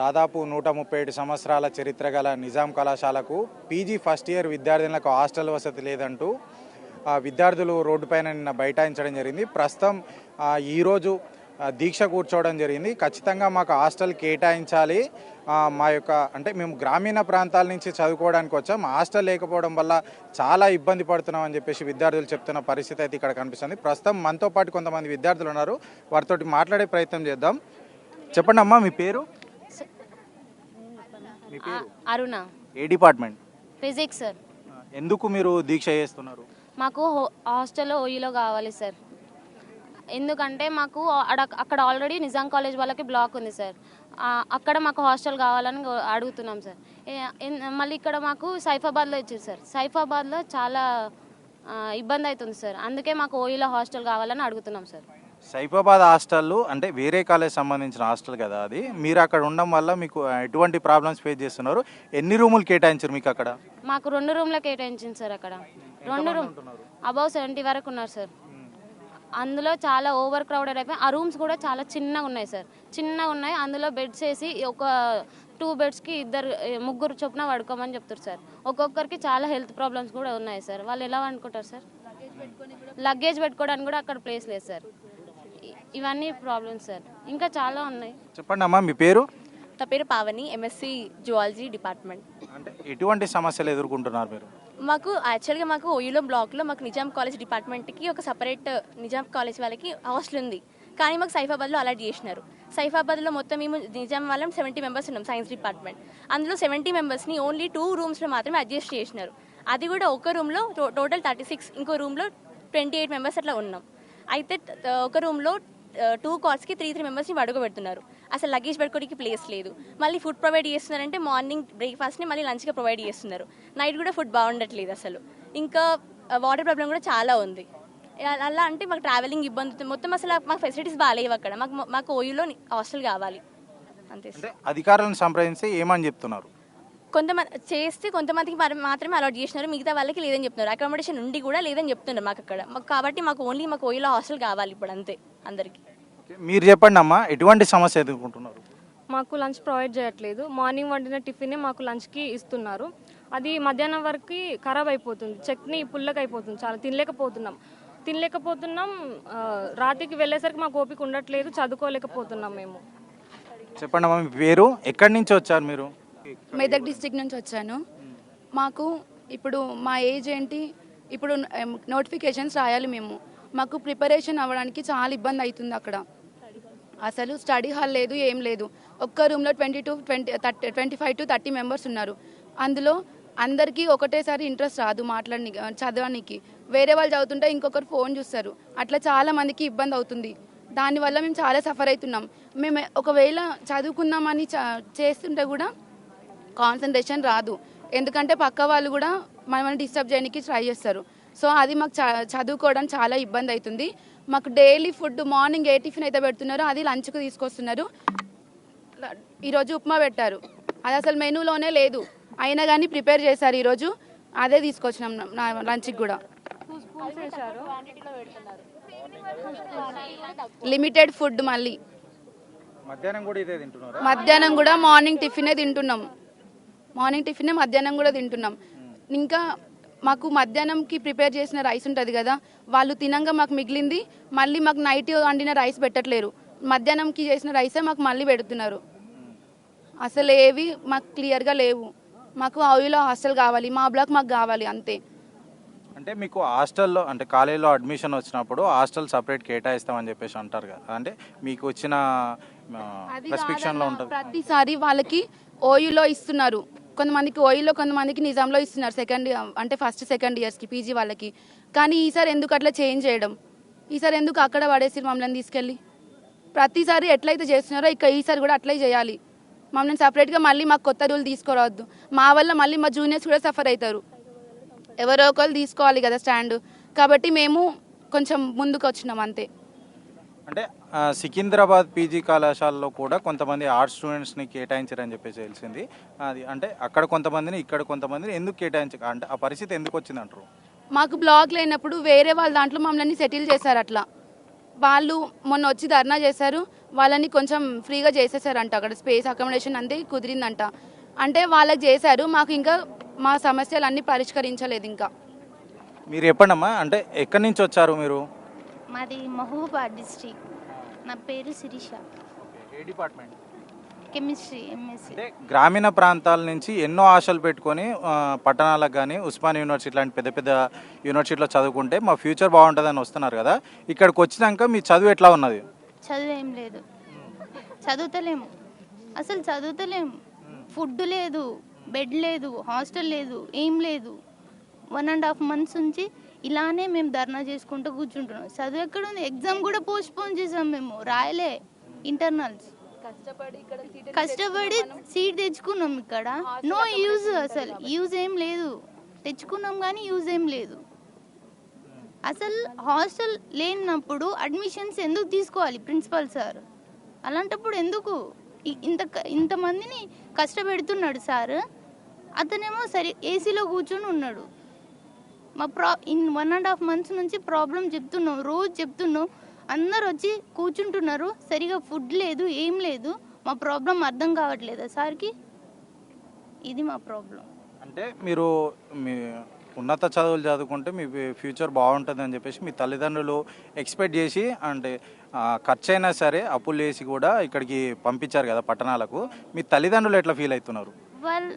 దాదాపు నూట ముప్పై ఏడు సంవత్సరాల చరిత్ర గల నిజాం కళాశాలకు పీజీ ఫస్ట్ ఇయర్ విద్యార్థులకు హాస్టల్ వసతి లేదంటూ విద్యార్థులు రోడ్డుపైన నిన్న బైఠాయించడం జరిగింది. ప్రస్తుతం ఈరోజు దీక్ష కూర్చోవడం జరిగింది. ఖచ్చితంగా మాకు హాస్టల్ కేటాయించాలి. మా యొక్క అంటే మేము గ్రామీణ ప్రాంతాల నుంచి చదువుకోవడానికి వచ్చాం. హాస్టల్ లేకపోవడం వల్ల చాలా ఇబ్బంది పడుతున్నాం అని చెప్పేసి విద్యార్థులు చెప్తున్న పరిస్థితి అయితే ఇక్కడ కనిపిస్తుంది. ప్రస్తుతం మనతో పాటు కొంతమంది విద్యార్థులు ఉన్నారు. వారితోటి మాట్లాడే ప్రయత్నం చేద్దాం. చెప్పండి అమ్మా మీ పేరు? మీ పేరు? అరుణ. ఏ డిపార్ట్మెంట్? Physics sir. ఎందుకు మీరు దీక్ష చేస్తున్నారు? మాకు హాస్టల్లో ఓయిలో కావాలి సార్. ఎందుకంటే మాకు అక్కడ ఆల్రెడీ నిజాం కాలేజ్ వాళ్ళకి బ్లాక్ ఉంది సార్. అక్కడ మాకు హాస్టల్ కావాలని అడుగుతున్నాం సార్. మళ్ళీ ఇక్కడ మాకు సైఫాబాద్లో ఇచ్చారు సార్. సైఫాబాద్లో చాలా ఇబ్బంది అవుతుంది సార్. అందుకే మాకు ఓయిలో హాస్టల్ కావాలని అడుగుతున్నాం సార్. సైఫాబాద్ హాస్టల్ అంటే వేరే కాలేజ్ సంబంధించిన హాస్టల్ కదా అది. మీరు అక్కడ ఉండడం వల్ల మీకు ఎటువంటి ప్రాబ్లమ్స్ ఫేస్ చేస్తున్నారు? ఎన్ని రూములు కేటాయించారు మీకు అక్కడ? మాకు రెండు రూమ్ల కేటాయించింది సార్ అక్కడ. రెండు రూమ్ అబౌవ్ సెవెంటీ వరకు ఉన్నారు సార్. అందులో చాలా ఓవర్ క్రౌడెడ్ అయిపోయి ఆ రూమ్స్ కూడా చాలా చిన్నగా ఉన్నాయి సార్. చిన్నగా ఉన్నాయి. అందులో బెడ్స్ వేసి ఒక టూ బెడ్స్కి ఇద్దరు ముగ్గురు చొప్పున పడుకోమని చెప్తారు సార్. ఒక్కొక్కరికి చాలా హెల్త్ ప్రాబ్లమ్స్ కూడా ఉన్నాయి సార్. వాళ్ళు ఎలా అనుకుంటారు సార్? లగేజ్ పెట్టుకోవడానికి కూడా అక్కడ ప్లేస్ లేదు సార్. ఇవన్నీ ప్రాబ్లమ్స్ సార్ ఇంకా చాలా ఉన్నాయి. చెప్పండి అమ్మా మీ పేరు? నా పేరు పావని ఎంఎస్సి జువాలజీ డిపార్ట్మెంట్ అంటే ఎటువంటి సమస్యలు ఎదుర్కొంటున్నారు మీరు? మాకు యాక్చువల్గా మాకు ఓయూలో బ్లాక్లో మాకు నిజాం కాలేజ్ డిపార్ట్మెంట్కి ఒక సపరేట్ నిజాం కాలేజ్ వాళ్ళకి హాస్టల్ ఉంది. కానీ మాకు సైఫాబాద్లో అలాట్ చేసినారు. సైఫాబాద్లో మొత్తం మేము నిజాం వాళ్ళం సెవెంటీ మెంబర్స్ ఉన్నాం సైన్స్ డిపార్ట్మెంట్ అందులో సెవెంటీ మెంబర్స్ని ఓన్లీ టూ రూమ్స్లో మాత్రమే అడ్జస్ట్ చేసినారు. అది కూడా ఒక రూమ్లో టోటల్ థర్టీ సిక్స్ ఇంకో రూమ్లో ట్వంటీ ఎయిట్ మెంబర్స్ అట్లా ఉన్నాం. అయితే ఒక రూమ్లో టూ కార్స్కి త్రీ త్రీ మెంబర్స్ని పడుకోబెడుతున్నారు. అసలు లగేజ్ పెట్టుకోవడానికి ప్లేస్ లేదు. మళ్ళీ ఫుడ్ ప్రొవైడ్ చేస్తున్నారంటే మార్నింగ్ బ్రేక్ఫాస్ట్ని మళ్ళీ లంచ్గా ప్రొవైడ్ చేస్తున్నారు. నైట్ కూడా ఫుడ్ బాగుండట్లేదు అసలు. ఇంకా వాటర్ ప్రాబ్లం కూడా చాలా ఉంది. అలా అంటే మాకు ట్రావెలింగ్ ఇబ్బంది. మొత్తం అసలు మాకు ఫెసిలిటీస్ బాగాలేవు అక్కడ. మాకు మాకు ఓయూలో హాస్టల్ కావాలి. అంతే అధికారులను సంప్రదించి ఏమని చెప్తున్నారు? కొంతమంది చేస్తే కొంతమందికి మాత్రమే అలాట్ చేసినారు. మిగతా వాళ్ళకి లేదని చెప్తున్నారు. అకామిడేషన్ ఉండి కూడా లేదని చెప్తున్నారు మాకు అక్కడ. మాకు కాబట్టి మాకు ఓన్లీ మాకు ఓయూలో హాస్టల్ కావాలి ఇప్పుడు అంతే అందరికీ. మీరు చెప్పండి అమ్మా ఎటువంటి సమస్య ఎదుర్కొంటున్నారు? మాకు లంచ్ ప్రొవైడ్ చేయట్లేదు. మార్నింగ్ వండిన టిఫిన్ మాకు లంచ్కి ఇస్తున్నారు. అది మధ్యాహ్నం వరకు ఖరాబ్ అయిపోతుంది. చట్నీ పుల్లగా అయిపోతుంది చాలా తినలేకపోతున్నాం. తినలేకపోతున్నాం రాత్రికి వెళ్ళేసరికి మాకు ఓపిక ఉండట్లేదు చదువుకోలేకపోతున్నాం మేము. చెప్పండి అమ్మా మీ పేరు? ఎక్కడి నుంచి వచ్చారు మీరు? మెదక్ డిస్టిక్ నుంచి వచ్చాను. మాకు ఇప్పుడు మా ఏజ్ ఏంటి? ఇప్పుడు నోటిఫికేషన్స్ రాయాలి మేము. మాకు ప్రిపరేషన్ అవ్వడానికి చాలా ఇబ్బంది అవుతుంది అక్కడ. అసలు స్టడీ హాల్ లేదు ఏం లేదు. ఒక్క రూమ్లో twenty to twenty thirty twenty five to thirty members ఉన్నారు. అందులో అందరికీ ఒకటేసారి ఇంట్రెస్ట్ రాదు మాట్లాడి చదవడానికి వేరే వాళ్ళు చదువుతుంటే ఇంకొకరు ఫోన్ చూస్తారు. అట్లా చాలా మందికి ఇబ్బంది అవుతుంది. దానివల్ల మేము చాలా సఫర్ అవుతున్నాం. మేము ఒకవేళ చదువుకుందామని చ- చేస్తుంటే కూడా కాన్సన్ట్రేషన్ రాదు. ఎందుకంటే పక్క వాళ్ళు కూడా మనల్ని డిస్టర్బ్ చేయడానికి ట్రై చేస్తారు. సో అది మాకు చదువుకోవడం చాలా ఇబ్బంది అవుతుంది మాకు డైలీ ఫుడ్ మార్నింగ్ ఏ టిఫిన్ అయితే పెడుతున్నారో అది లంచ్కి తీసుకొస్తున్నారు. ఈరోజు ఉప్మా పెట్టారు. అది అసలు మెనూలోనే లేదు. అయినా కానీ ప్రిపేర్ చేశారు ఈరోజు అదే తీసుకొచ్చినాం లంచ్కి కూడా. లిమిటెడ్ ఫుడ్ మళ్ళీ. మధ్యాహ్నం కూడా మార్నింగ్ టిఫినే తింటున్నాం. మార్నింగ్ టిఫినే మధ్యాహ్నం కూడా తింటున్నాం. ఇంకా మాకు మధ్యాహ్నంకి ప్రిపేర్ చేసిన రైస్ ఉంటుంది కదా వాళ్ళు తినంగా మాకు మిగిలింది మళ్ళీ మాకు నైట్ వండిన రైస్ పెట్టట్లేరు. మధ్యాహ్నంకి చేసిన రైసే మాకు మళ్ళీ పెడుతున్నారు. అసలు ఏవి మాకు క్లియర్గా లేవు. మాకు ఆయిలో హాస్టల్ కావాలి మా బ్లాక్ మాకు కావాలి అంతే. అంటే మీకు హాస్టల్లో అంటే కాలేజీలో అడ్మిషన్ వచ్చినప్పుడు హాస్టల్ సపరేట్ కేటాయిస్తామని చెప్పేసి అంటారు కదా అంటే మీకు వచ్చిన ప్రతిసారి వాళ్ళకి ఓయూలో ఇస్తున్నారు. కొంతమందికి ఓయూలో కొంతమందికి నిజాంలో ఇస్తున్నారు. సెకండ్ అంటే ఫస్ట్ సెకండ్ ఇయర్స్కి పీజీ వాళ్ళకి. కానీ ఈసారి ఎందుకు అట్లా చేంజ్ చేయడం? ఈసారి ఎందుకు అక్కడ పడేసి మమ్మల్ని తీసుకెళ్ళి? ప్రతిసారి ఎట్లయితే చేస్తున్నారో ఇక ఈసారి కూడా అట్లే చేయాలి. మమ్మల్ని సపరేట్గా మళ్ళీ మాకు కొత్త రూల్ తీసుకురావద్దు. మా వల్ల మళ్ళీ మా జూనియర్స్ కూడా సఫర్ అవుతారు. ఎవరో ఒకరు తీసుకోవాలి కదా స్టాండ్ కాబట్టి మేము కొంచెం ముందుకు వచ్చినాం అంతే. అంటే సికింద్రాబాద్ పీజీ కళాశాలలో కూడా కొంతమంది ఆర్ట్స్ స్టూడెంట్స్ని కేటాయించారని చెప్పేసి తెలిసింది. అది అంటే అక్కడ కొంతమందిని ఇక్కడ కొంతమందిని ఎందుకు కేటాయించ అంటే ఆ పరిస్థితి ఎందుకు వచ్చింది అంటారు మాకు బ్లాక్ లేనప్పుడు వేరే వాళ్ళ దాంట్లో మమ్మల్ని సెటిల్ చేశారు అట్లా. వాళ్ళు మొన్న వచ్చి ధర్నా చేశారు. వాళ్ళని కొంచెం ఫ్రీగా చేసేసారంట. అక్కడ స్పేస్ అకామిడేషన్ అంతే కుదిరిందంట. అంటే వాళ్ళకి చేశారు. మాకు ఇంకా మా సమస్యలు అన్నీ పరిష్కరించలేదు ఇంకా. మీరు చెప్పండమ్మా అంటే ఎక్కడి నుంచి వచ్చారు మీరు? మాది మహబూబాద్ డిస్ట్రిక్ట్. నా పేరు శిరీష. ఏ డిపార్ట్మెంట్? కెమిస్ట్రీ ఎంఎస్సి అంటే గ్రామీణ ప్రాంతాల నుంచి ఎన్నో ఆశలు పెట్టుకొని ఆ, పట్టణాలకు కానీ ఉస్మాన్ యూనివర్సిటీ లాంటి పెద్ద పెద్ద యూనివర్సిటీలో చదువుకుంటే మా ఫ్యూచర్ బాగుంటుందని వస్తున్నారు కదా. ఇక్కడికి వచ్చినాక మీ చదువు ఎట్లా ఉన్నది? చదువు ఏం లేదు. చదువుతలేము. అసలు చదువుతలేము. ఫుడ్ లేదు బెడ్ లేదు హాస్టల్ లేదు ఏం లేదు. వన్ అండ్ హాఫ్ మంత్స్ నుంచి ఇలానే మేము ధర్నా చేసుకుంటూ కూర్చుంటున్నాం. చదువు ఎక్కడ ఉంది ఎగ్జామ్ కూడా పోస్ట్ పోన్ చేసాం మేము. రాయలే ఇంటర్నల్స్ కష్టపడి సీట్ తెచ్చుకున్నాం ఇక్కడ. నో యూజ్ అసలు. యూజ్ ఏం లేదు. తెచ్చుకున్నాం కానీ యూజ్ ఏం లేదు. అసలు హాస్టల్ లేనప్పుడు అడ్మిషన్స్ ఎందుకు తీసుకోవాలి ప్రిన్సిపల్ సార్ అలాంటప్పుడు ఎందుకు? ఇంత ఇంతమందిని కష్టపెడుతున్నాడు సార్ అతనేమో సరి ఏసీలో కూర్చొని ఉన్నాడు. మా ప్రా in one and half months నుంచి ప్రాబ్లం చెప్తున్నాం రోజు చెప్తున్నాం. అందరు వచ్చి కూర్చుంటున్నారు సరిగా ఫుడ్ లేదు ఏం లేదు. మా ప్రాబ్లం అర్థం కావట్లేదు సార్కి? ఇది మా ప్రాబ్లం అంటే మీరు మీ ఉన్నత చదువులు చదువుకుంటే మీ ఫ్యూచర్ బాగుంటుంది అని చెప్పేసి మీ తల్లిదండ్రులు ఎక్స్పెక్ట్ చేసి అంటే ఖర్చు అయినా సరే అప్పులు వేసి కూడా ఇక్కడికి పంపించారు కదా పట్టణాలకు. మీ తల్లిదండ్రులు ఎట్లా ఫీల్ అవుతున్నారు? వాళ్ళు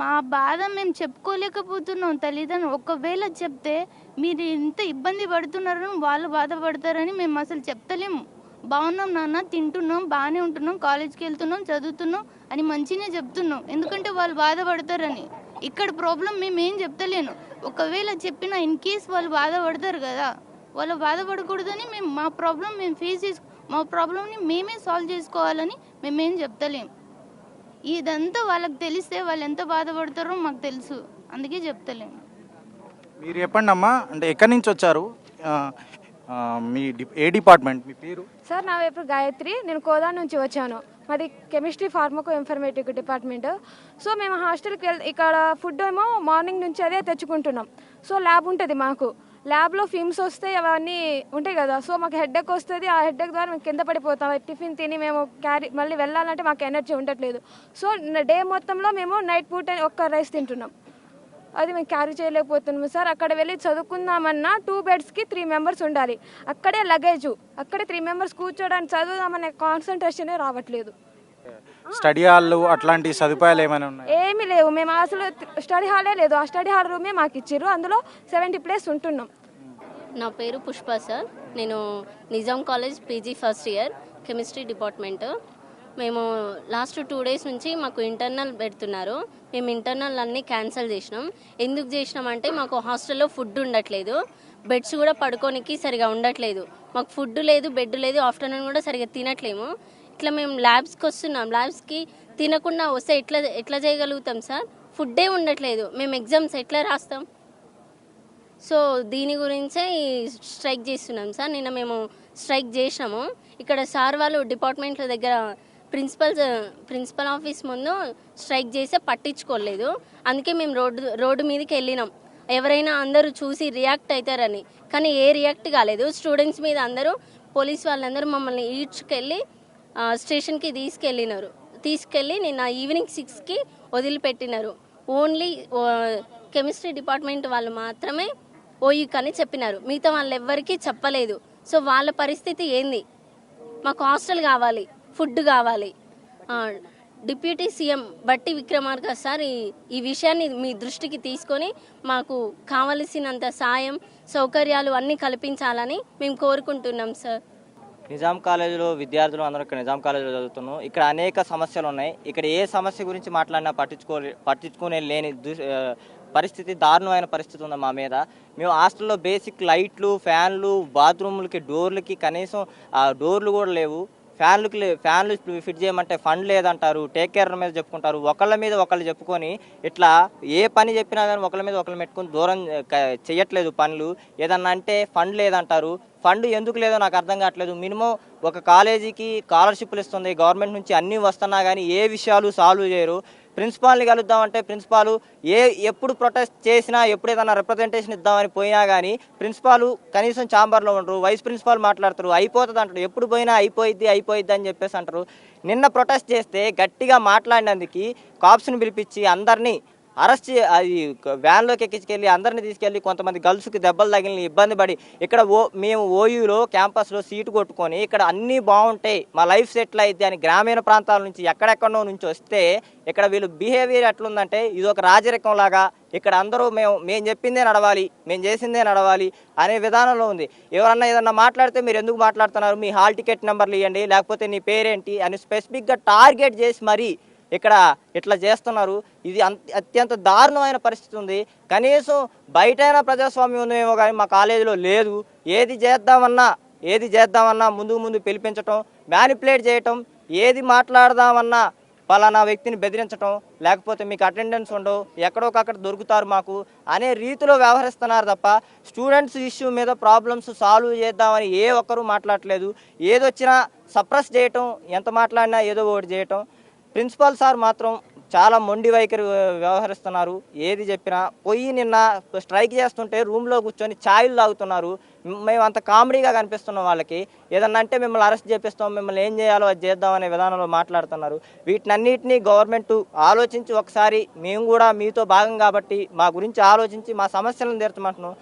మా బాధ మేము చెప్పుకోలేకపోతున్నాం తల్లిదండ్రులు. ఒకవేళ చెప్తే మీరు ఇంత ఇబ్బంది పడుతున్నారని వాళ్ళు బాధపడతారని మేము అసలు చెప్తలేము బాగున్నాం నాన్న తింటున్నాం బాగానే ఉంటున్నాం కాలేజ్కి వెళ్తున్నాం చదువుతున్నాం అని మంచిగానే చెప్తున్నాం. ఎందుకంటే వాళ్ళు బాధపడతారని. ఇక్కడ ప్రాబ్లం మేమేం చెప్తలేను. ఒకవేళ చెప్పినా ఇన్ కేస్ వాళ్ళు బాధపడతారు కదా వాళ్ళు బాధపడకూడదని మేము మా ప్రాబ్లం మేము ఫేస్ చేసు మా ప్రాబ్లమ్ని మేమే సాల్వ్ చేసుకోవాలని మేమేం చెప్తలేం. ఇదంతా వాళ్ళకి తెలిస్తే వాళ్ళు ఎంత బాధపడతారో మాకు తెలుసు. అందుకే చెప్తలేము మీరు చెప్పండి అమ్మా అంటే ఎక్కడి నుంచి వచ్చారు? మీ ఏ డిపార్ట్మెంట్? మీ పేరు? సార్ నా వైపు గాయత్రి. నేను కోదా నుంచి వచ్చాను. మాది chemistry pharmaco informative department. So మేము హాస్టల్కి వెళ్ ఇక్కడ ఫుడ్ ఏమో మార్నింగ్ నుంచి అదే తెచ్చుకుంటున్నాం. సో ల్యాబ్ ఉంటుంది మాకు. ల్యాబ్లో ఫిమ్స్ వస్తే అవన్నీ ఉంటాయి కదా. సో మాకు హెడ్ఎక్ వస్తుంది. ఆ హెడ్ఎక్ ద్వారా మేము కింద పడిపోతాం. టిఫిన్ తిని మేము క్యారీ మళ్ళీ వెళ్ళాలంటే మాకు ఎనర్జీ ఉండట్లేదు. సో డే మొత్తంలో మేము నైట్ పూట ఒక్క రైస్ తింటున్నాం. అది మేము క్యారీ చేయలేకపోతున్నాము సార్ అక్కడ వెళ్ళి చదువుకుందామన్నా టూ బెడ్స్కి త్రీ మెంబర్స్ ఉండాలి. అక్కడే లగేజ్ అక్కడే త్రీ మెంబర్స్ కూర్చోడానికి చదువుదామనే కాన్సన్ట్రేషనే రావట్లేదు. స్టడీ హాల్ అట్లాంటి సదుపాయాలు ఏమైనా ఉన్నాయి? ఏమీ లేవు. మేము అసలు స్టడీ హాలే లేదు. ఆ స్టడీ హాల్ రూమే మాకు ఇచ్చారు అందులో సెవెంటీ ప్లేస్ ఉంటున్నాం. నా పేరు పుష్ప సార్. నేను Nizam college PG first year chemistry department. మేము లాస్ట్ టూ డేస్ నుంచి మాకు ఇంటర్నల్ పెడుతున్నారు. మేము ఇంటర్నల్ అన్నీ క్యాన్సిల్ చేసినాం. ఎందుకు చేసినాం అంటే మాకు హాస్టల్లో ఫుడ్ ఉండట్లేదు. బెడ్స్ కూడా పడుకోనికి సరిగా ఉండట్లేదు. మాకు ఫుడ్ లేదు బెడ్ లేదు ఆఫ్టర్నూన్ కూడా సరిగా తినట్లేము. ఇట్లా మేము ల్యాబ్స్కి వస్తున్నాం. ల్యాబ్స్కి తినకుండా వస్తే ఎట్లా ఎట్లా చేయగలుగుతాం సార్? ఫుడ్డే ఉండట్లేదు. మేము ఎగ్జామ్స్ ఎట్లా రాస్తాం? సో దీని గురించే ఈ స్ట్రైక్ చేస్తున్నాం సార్. నిన్న మేము స్ట్రైక్ చేసినాము. ఇక్కడ సార్ వాళ్ళు డిపార్ట్మెంట్ల దగ్గర ప్రిన్సిపల్ ప్రిన్సిపల్ ఆఫీస్ ముందు స్ట్రైక్ చేస్తే పట్టించుకోలేదు. అందుకే మేము రోడ్డు రోడ్డు మీదకి వెళ్ళినాం. ఎవరైనా అందరూ చూసి రియాక్ట్ అవుతారని కానీ ఏ రియాక్ట్ కాలేదు. స్టూడెంట్స్ మీద అందరూ పోలీస్ వాళ్ళందరూ మమ్మల్ని ఈడ్చుకెళ్ళి స్టేషన్కి తీసుకెళ్ళినారు. తీసుకెళ్ళి నిన్న ఈవినింగ్ సిక్స్కి వదిలిపెట్టినారు. ఓన్లీ కెమిస్ట్రీ డిపార్ట్మెంట్ వాళ్ళు మాత్రమే ఓయుక్ అని చెప్పినారు. మిగతా వాళ్ళు ఎవ్వరికీ చెప్పలేదు. సో వాళ్ళ పరిస్థితి ఏంది? మాకు హాస్టల్ కావాలి ఫుడ్ కావాలి. డిప్యూటీ సీఎం బట్టి విక్రమార్క సార్ ఈ ఈ విషయాన్ని మీ దృష్టికి తీసుకొని మాకు కావలసినంత సాయం సౌకర్యాలు అన్నీ కల్పించాలని మేము కోరుకుంటున్నాం సార్. నిజాం కాలేజీలో విద్యార్థులు అందరూ ఇక్కడ నిజాం కాలేజీలో చదువుతున్నాం. ఇక్కడ అనేక సమస్యలు ఉన్నాయి ఇక్కడ ఏ సమస్య గురించి మాట్లాడినా పట్టించుకో పట్టించుకునే లేని పరిస్థితి దారుణమైన పరిస్థితి ఉంది మా మీద. మేము హాస్టల్లో బేసిక్ లైట్లు ఫ్యాన్లు బాత్రూములకి డోర్లకి కనీసం ఆ డోర్లు కూడా లేవు. ఫ్యాన్లకు లే ఫ్యాన్లు ఫిట్ చేయమంటే ఫండ్ లేదంటారు. టేక్ కేర్ మీద చెప్పుకుంటారు. ఒకళ్ళ మీద ఒకళ్ళు చెప్పుకొని ఇట్లా ఏ పని చెప్పినా కానీ ఒకళ్ళ మీద ఒకళ్ళు పెట్టుకొని దూరం చేయట్లేదు పనులు. ఏదన్నా అంటే ఫండ్ లేదంటారు. ఫండ్ ఎందుకు లేదో నాకు అర్థం కావట్లేదు. మినిమం ఒక కాలేజీకి స్కాలర్షిప్లు ఇస్తుంది. గవర్నమెంట్ నుంచి అన్నీ వస్తున్నా కానీ ఏ విషయాలు సాల్వ్ చేయరు. ప్రిన్సిపాల్ని కలుద్దామంటే ప్రిన్సిపాల్ ఏ ఎప్పుడు ప్రొటెస్ట్ చేసినా ఎప్పుడు ఏదైనా రిప్రజెంటేషన్ ఇద్దామని పోయినా కానీ ప్రిన్సిపాల్ కనీసం ఛాంబర్లో ఉండరు. వైస్ ప్రిన్సిపాల్ మాట్లాడతారు. అయిపోతుంది అంటారు. ఎప్పుడు పోయినా అయిపోయిద్ది అయిపోయిద్ది అని చెప్పేసి అంటారు. నిన్న ప్రొటెస్ట్ చేస్తే గట్టిగా మాట్లాడినందుకు కాప్స్ని పిలిపించి అందరినీ అరెస్ట్ అది వ్యాన్లోకి ఎక్కించుకెళ్ళి అందరిని తీసుకెళ్ళి కొంతమంది గర్ల్స్కి దెబ్బలు తగిలిన ఇబ్బంది పడి ఇక్కడ ఓ మేము ఓయూలో క్యాంపస్లో సీటు కొట్టుకొని ఇక్కడ అన్నీ బాగుంటాయి మా లైఫ్ సెటిల్ అయితే అని గ్రామీణ ప్రాంతాల నుంచి ఎక్కడెక్కడో నుంచి వస్తే ఇక్కడ వీళ్ళు బిహేవియర్ ఎట్లుందంటే ఇది ఒక రాజరికం లాగా ఇక్కడ అందరూ మేము మేము చెప్పిందే నడవాలి మేము చేసిందే నడవాలి అనే విధానంలో ఉంది. ఎవరన్నా ఏదన్నా మాట్లాడితే మీరు ఎందుకు మాట్లాడుతున్నారు? మీ హాల్ టికెట్ నెంబర్లు ఇవ్వండి లేకపోతే నీ పేరేంటి అని స్పెసిఫిక్గా టార్గెట్ చేసి మరీ ఇక్కడ ఇట్లా చేస్తున్నారు. ఇది అంత అత్యంత దారుణమైన పరిస్థితి ఉంది. కనీసం బయటైనా ప్రజాస్వామ్యం ఉందేమో కానీ మా కాలేజీలో లేదు. ఏది చేద్దామన్నా ఏది చేద్దామన్నా ముందు ముందు పిలిపించటం మ్యానిపులేట్ చేయటం ఏది మాట్లాడదామన్నా పలానా వ్యక్తిని బెదిరించటం లేకపోతే మీకు అటెండెన్స్ ఉండవు ఎక్కడోకక్కడ దొరుకుతారు మాకు అనే రీతిలో వ్యవహరిస్తున్నారు తప్ప స్టూడెంట్స్ ఇష్యూ మీద ప్రాబ్లమ్స్ సాల్వ్ చేద్దామని ఏ ఒక్కరూ మాట్లాడలేదు ఏదొచ్చినా సప్రెస్ చేయటం ఎంత మాట్లాడినా ఏదో ఒకటి చేయటం ప్రిన్సిపాల్ సార్ మాత్రం చాలా మొండి వైఖరి వ్యవహరిస్తున్నారు. ఏది చెప్పినా పోయి నిన్న స్ట్రైక్ చేస్తుంటే రూమ్లో కూర్చొని ఛాయలు తాగుతున్నారు. మేము అంత కామెడీగా కనిపిస్తున్నాం వాళ్ళకి ఏదన్నా అంటే మిమ్మల్ని అరెస్ట్ చేపిస్తాం మిమ్మల్ని ఏం చేయాలో అది చేద్దాం అనే విధానంలో మాట్లాడుతున్నారు. వీటినన్నిటినీ గవర్నమెంట్ ఆలోచించి ఒకసారి మేము కూడా మీతో భాగం కాబట్టి మా గురించి ఆలోచించి మా సమస్యలను తీర్చమంటున్నాం.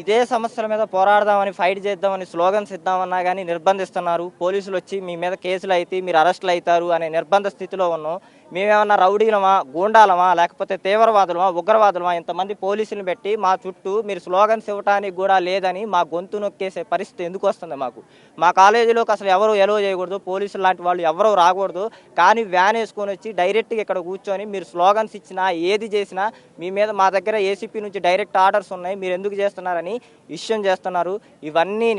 ఇదే సమస్యల మీద పోరాడదామని ఫైట్ చేద్దామని స్లోగన్స్ ఇద్దామన్నా కానీ నిర్బంధిస్తున్నారు. పోలీసులు వచ్చి మీ మీద కేసులు అయితే మీరు అరెస్టులు అవుతారు అనే నిర్బంధ స్థితిలో ఉన్నాం. మేమేమన్నా రౌడీలమా గూండాలమా లేకపోతే తీవ్రవాదులమా ఉగ్రవాదులమా ఇంతమంది పోలీసులు పెట్టి మా చుట్టూ మీరు స్లోగన్స్ ఇవ్వడానికి కూడా లేదని మా గొంతు నొక్కేసే పరిస్థితి ఎందుకు వస్తుంది మాకు? మా కాలేజీలోకి అసలు ఎవరు ఎలో చేయకూడదు పోలీసులు లాంటి వాళ్ళు ఎవరు రాకూడదు కానీ వ్యాన్ వేసుకొని వచ్చి డైరెక్ట్గా ఇక్కడ కూర్చొని మీరు స్లోగన్స్ ఇచ్చినా ఏది చేసినా మీ మీద మా దగ్గర ఏసీపీ నుంచి డైరెక్ట్ ఆర్డర్స్ ఉన్నాయి మీరు ఎందుకు చేస్తున్నారని ఇష్యం చేస్తున్నారు. ఇవన్నీ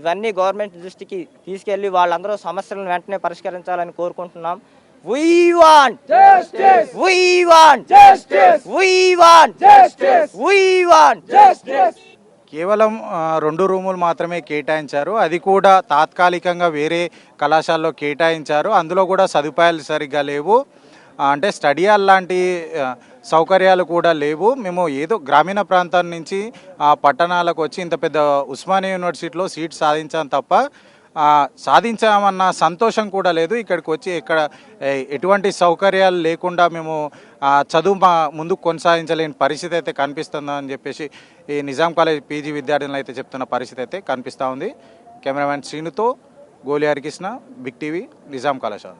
ఇవన్నీ గవర్నమెంట్ దృష్టికి తీసుకెళ్ళి వాళ్ళందరూ సమస్యలను వెంటనే పరిష్కరించాలని కోరుకుంటున్నాం. We want justice. We want justice. We want justice. We want justice. కేవలం రెండు రూములు మాత్రమే కేటాయించారు అది కూడా తాత్కాలికంగా వేరే కళాశాలలో కేటాయించారు అందులో కూడా సదుపాయాలు సరిగ్గా లేవు అంటే స్టడీ హాల్ లాంటి సౌకర్యాలు కూడా లేవు మేము ఏదో గ్రామీణ ప్రాంతం నుంచి ఆ, పట్టణాలకు వచ్చి ఇంత పెద్ద ఉస్మానియా యూనివర్సిటీలో సీట్ సాధించాం తప్ప సాధించామన్న సంతోషం కూడా లేదు. ఇక్కడికి వచ్చి ఇక్కడ ఎటువంటి సౌకర్యాలు లేకుండా మేము చదువు మా ముందుకు కొనసాగించలేని పరిస్థితి అయితే కనిపిస్తుందని చెప్పేసి ఈ నిజాం కాలేజ్ పీజీ విద్యార్థులను అయితే చెప్తున్న పరిస్థితి అయితే కనిపిస్తూ ఉంది. కెమెరామ్యాన్ శ్రీనుతో గోలి హరికృష్ణ బిగ్ టీవీ నిజాం కళాశాల.